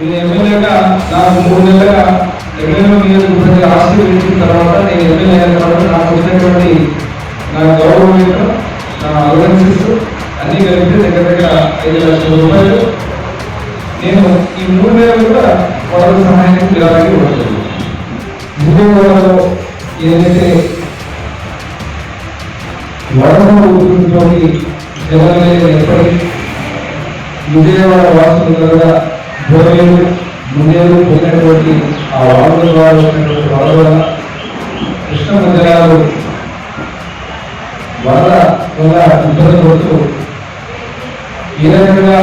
ఇది ఎమ్మెల్యేగా నాకు మూడు నెలలుగా ఎమ్మెల్యే నియోజకవర్గ ఆస్తి ఆశీర్వదించిన తర్వాత నేను ఎమ్మెల్యే అయిన తర్వాత నాకు వచ్చినటువంటి నా గౌరవం నా అలవెన్సెస్ అన్ని కలిపి దగ్గర దగ్గర ఐదు లక్షల రూపాయలు. నేను ఈ మూడు నెలలు కూడా వరద సహాయానికి పిల్లలకి ఇవ్వట్లేదు విజయవాడలో ఏదైతే వరద ఊపిరితోటి జగన్ ఏర్పడి విజయవాడ వాసులు కూడా భోజనం ముందేలు పోయినటువంటి ఆ వాగుల ద్వారా వచ్చినటువంటి వరద వల్ల కృష్ణ మందిరాలు వరద వల్ల ఇబ్బంది పడుతూ ఈ రకంగా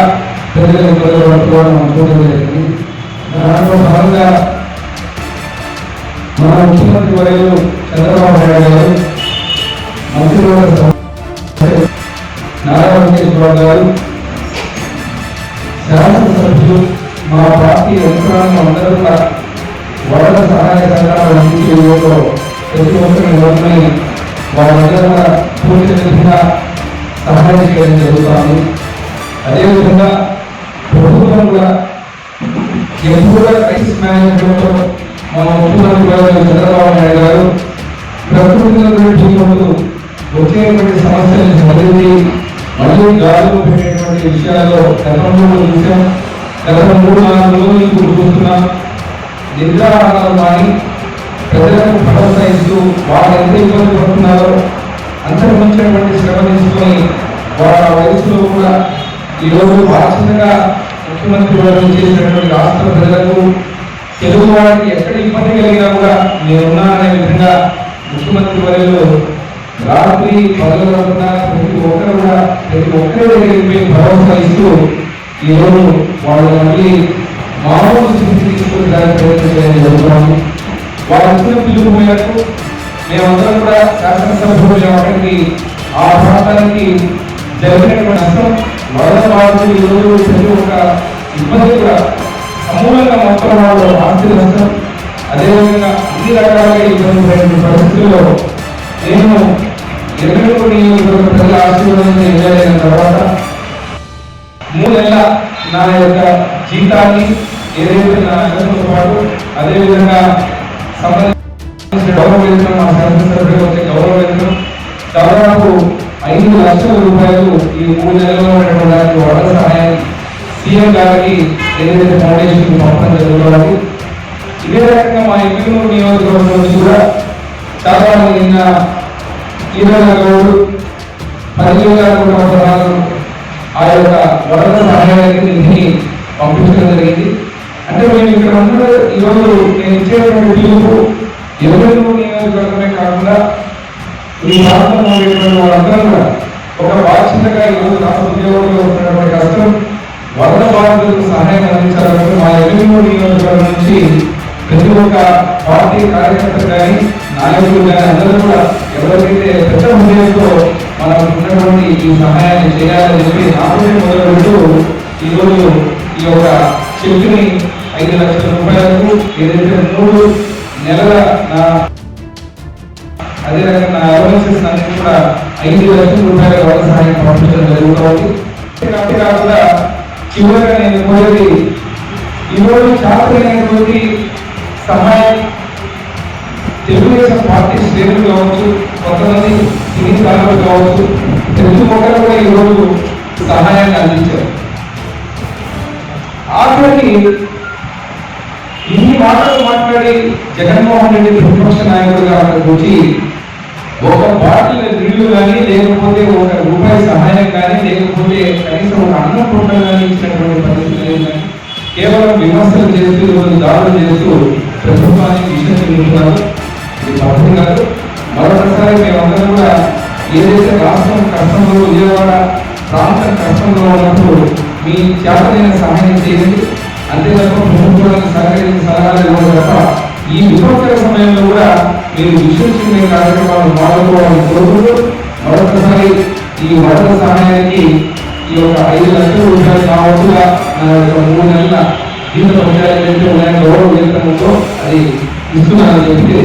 ప్రజలు ఇబ్బంది పడుకోవడం అనుకోవడం జరిగింది. దాంట్లో భాగంగా మన ముఖ్యమంత్రి వర్యులు చంద్రబాబు నాయుడు గారు మంత్రివర్గ సభ- నారా వెంకటేశ్వరరావు గారు శాసనసభ్యులు మా పార్టీ యంత్రాంగం అందరూ కూడా వరద సహాయ సంఘాల యూలో ప్రతి ఒక్కరి ఎవరిని వాళ్ళ దగ్గర కూడా పూర్తి విధంగా సహాయం చేయడం జరుగుతుంది. అదేవిధంగా ప్రభుత్వం కూడా ఎప్పుడు కూడా క్రైసిస్ మేనేజ్మెంట్లో మన ముఖ్యమంత్రి గారు చంద్రబాబు నాయుడు గారు ప్రకృతి జీవులు వచ్చేటువంటి సమస్యలను మొదటి మళ్ళీ గాలిలో పెట్టేటువంటి విషయాల్లో గతంలో చూసాం. గత మూడు నాలుగు రోజులు ఇప్పుడు చూస్తున్నాం నిద్రాహారాలు కానీ ప్రజలకు భరోసా ఇస్తూ వాళ్ళు ఎంత ఇబ్బంది పడుతున్నారో అంతర్మించినటువంటి శ్రమ తీసుకొని వాళ్ళ వయసులో కూడా ఈరోజు బాధ్యతగా ముఖ్యమంత్రి గారు చేసినటువంటి రాష్ట్ర ప్రజలకు తెలుగు వారికి ఎక్కడ ఇబ్బంది కలిగినా కూడా నేనున్నా అనే విధంగా ముఖ్యమంత్రి వర్యులు రాత్రి పగలకుండా ప్రతి ఒక్కరు కూడా ప్రతి ఒక్కరి దగ్గరికి పోయి భరోసా ఇస్తూ ఈరోజు వాళ్ళు మళ్ళీ మామూలు స్థితి తీసుకుని ప్రయత్నం జరుగుతున్నాము వాళ్ళందరూ ఇచ్చిన పిలుపు మేరకు మేమందరం కూడా శాసనసభ్యులు అక్కడికి ఆ ప్రాంతానికి జరిగినటువంటి నష్టం వరద బాధితులు ఈరోజు ప్రతి ఒక్క ఇబ్బంది కూడా సమూలంగా మొత్తం వాళ్ళు ఆర్థిక నష్టం. అదేవిధంగా అన్ని రకాలుగా ఇబ్బంది పడిన పరిస్థితుల్లో నేను ఇరవై నియోజకవర్గ ప్రజల ఆశీర్వాదంతో ఎమ్మెల్యే తర్వాత మూడేళ్ళ నా యొక్క జీతాన్ని ఏదైతే నా నగరంతో పాటు అదేవిధంగా సంబంధించిన గౌరవ వేతనం మా శాసనసభ్యులు వచ్చే గౌరవ వేతనం దాదాపు ఐదు లక్షల రూపాయలు ఈ మూడు నెలల్లో ఉన్నటువంటి దానికి వరద సహాయాన్ని సీఎం గారికి ఏదైతే ఫౌండేషన్ పంపడం జరుగుతుంది ఇదే రకంగా మా ఎమ్మెల్యే నియోజకవర్గం నుంచి కూడా దాదాపు నిన్న ఈరోజు గౌడు పదివేల గారు కూడా పదహారు ఆ యొక్క వరద సహాయానికి నిధిని పంపించడం జరిగింది. అంటే మేము ఇక్కడ అందరూ ఈరోజు నేను ఇచ్చేటువంటి పిలుపు ఎవరి నియోజకవర్గమే కాకుండా ఈ ప్రాంతంలో ఉండేటువంటి వాళ్ళందరూ కూడా ఒక బాధ్యతగా ఈరోజు రాష్ట్ర ఉద్యోగంలో ఉన్నటువంటి కష్టం వరద బాధితులకు సహాయం అందించాలంటే మా ఎమ్మెల్యే నియోజకవర్గం నుంచి ప్రతి ఒక్క పార్టీ కార్యకర్తలు కానీ నాయకులు కానీ అందరూ కూడా ఎవరికైతే పెద్ద హృదయంతో మనం ఉన్నటువంటి ఈ సహాయాన్ని చేయాలని చెప్పి నాపై మొదలుపెడుతూ ఈరోజు ఈ యొక్క చెక్కుని ఐదు లక్షల రూపాయలకు ఏదైతే మూడు నెలల నా అదే రకంగా నా అలవెన్సెస్ అన్ని కూడా ఐదు లక్షల రూపాయల వరకు సహాయం పంపించడం జరుగుతుంది అంతేకాకుండా చివరిగా నేను కోరేది ఈరోజు శాస్త్రీయమైనటువంటి సహాయం తెలుగుదేశం పార్టీ శ్రేణులు కావచ్చు సినీ కావచ్చు. ప్రతి ఒక్కరు కూడా ఈరోజు సహాయాన్ని అందించారు. ఆఖరికి ఇన్ని మాటలు మాట్లాడి జగన్మోహన్ రెడ్డి ప్రతిపక్ష నాయకుడిగా అక్కడికి వచ్చి ఒక బాటిల్ నీళ్ళు కానీ లేకపోతే ఒక రూపాయి సహాయం కానీ లేకపోతే కనీసం ఒక అన్నం పొట్టలు కానీ ఇచ్చినటువంటి పరిస్థితి లేదు. కేవలం విమర్శలు చేస్తూ ఈరోజు దాడులు చేస్తూ ప్రభుత్వానికి విషయం చెందుతున్నారు ఇది పద్ధతి కాదు మరొకసారి మేమందరం కూడా ఏదైతే రాష్ట్రం కష్టంలో విజయవాడ ప్రాంతం కష్టంలో ఉన్నప్పుడు మీ చేతనైన సహాయం చేయండి. అంతేకాక ప్రభుత్వానికి సహకరించిన సలహాలు ఇవ్వడం తప్ప ఈ విపత్కర సమయంలో కూడా మీరు విశ్వసించే కార్యక్రమాలు వాడుకోవాలని కోరుకుంటూ మరొకసారి ఈ వరద సహాయానికి ఈ యొక్క ఐదు లక్షల రూపాయలు కావచ్చుగా నా యొక్క మూడు నెలల జీవిత పంచాయతీ ఉన్నాయని గౌరవ జీవితంతో అది ఇస్తున్నానని చెప్పి